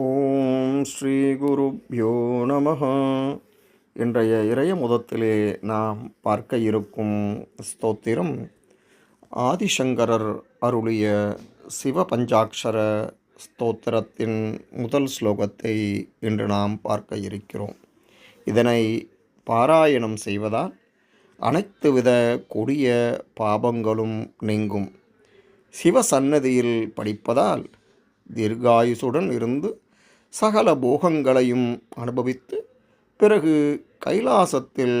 ஓம் ஸ்ரீ குருப்யோ நம இன்றைய இறைய முதத்திலே நாம் பார்க்க இருக்கும் ஸ்தோத்திரம் ஆதிசங்கரர் அருளிய சிவ பஞ்சாட்சர ஸ்தோத்திரத்தின் முதல் ஸ்லோகத்தை இன்று நாம் பார்க்க இருக்கிறோம். இதனை பாராயணம் செய்வதால் அனைத்து வித கொடிய பாபங்களும் நீங்கும். சிவசன்னதியில் படிப்பதால் தீர்காயுசுடன் இருந்து சகல போகங்களையும் அனுபவித்து பிறகு கைலாசத்தில்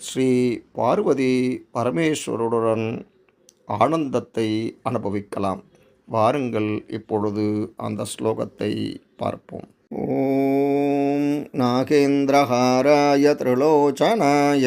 ஸ்ரீ பார்வதி பரமேஸ்வருடன் ஆனந்தத்தை அனுபவிக்கலாம். வாருங்கள் இப்பொழுது அந்த ஸ்லோகத்தை பார்ப்போம். ஓம் நாகேந்திரஹாராய திரிலோச்சனாய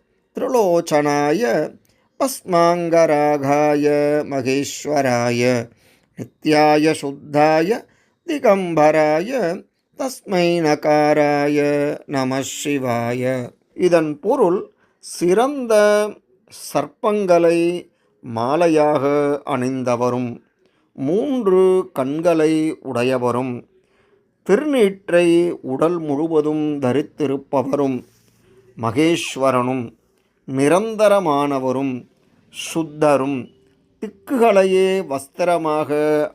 त्रिलोचनाय भस्माङ्गराघाय महेश्वराय नित्याय शुद्धाय दिगम्बराय தஸ்மை நகாராய நம சிவாய இதன் பொருள் சிறந்த சர்ப்பங்களை மாலையாக அணிந்தவரும் மூன்று கண்களை உடையவரும் திருநீற்றை உடல் முழுவதும் தரித்திருப்பவரும் மகேஸ்வரனும் நிரந்தரமானவரும் சுத்தரும் திக்குகளையே வஸ்திரமாக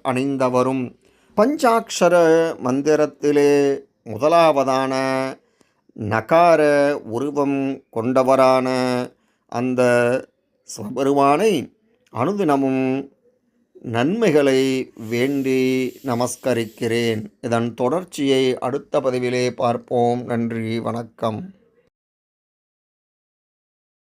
அணிந்தவரும். பஞ்சாட்சர மந்திரத்திலே முதலாவதான நகார உருவம் கொண்டவரான அந்த சிவபெருமானை அனுதினமும் நன்மைகளை வேண்டி நமஸ்கரிக்கிறேன். இதன் தொடர்ச்சியை அடுத்த பதிவிலே பார்ப்போம். நன்றி வணக்கம்.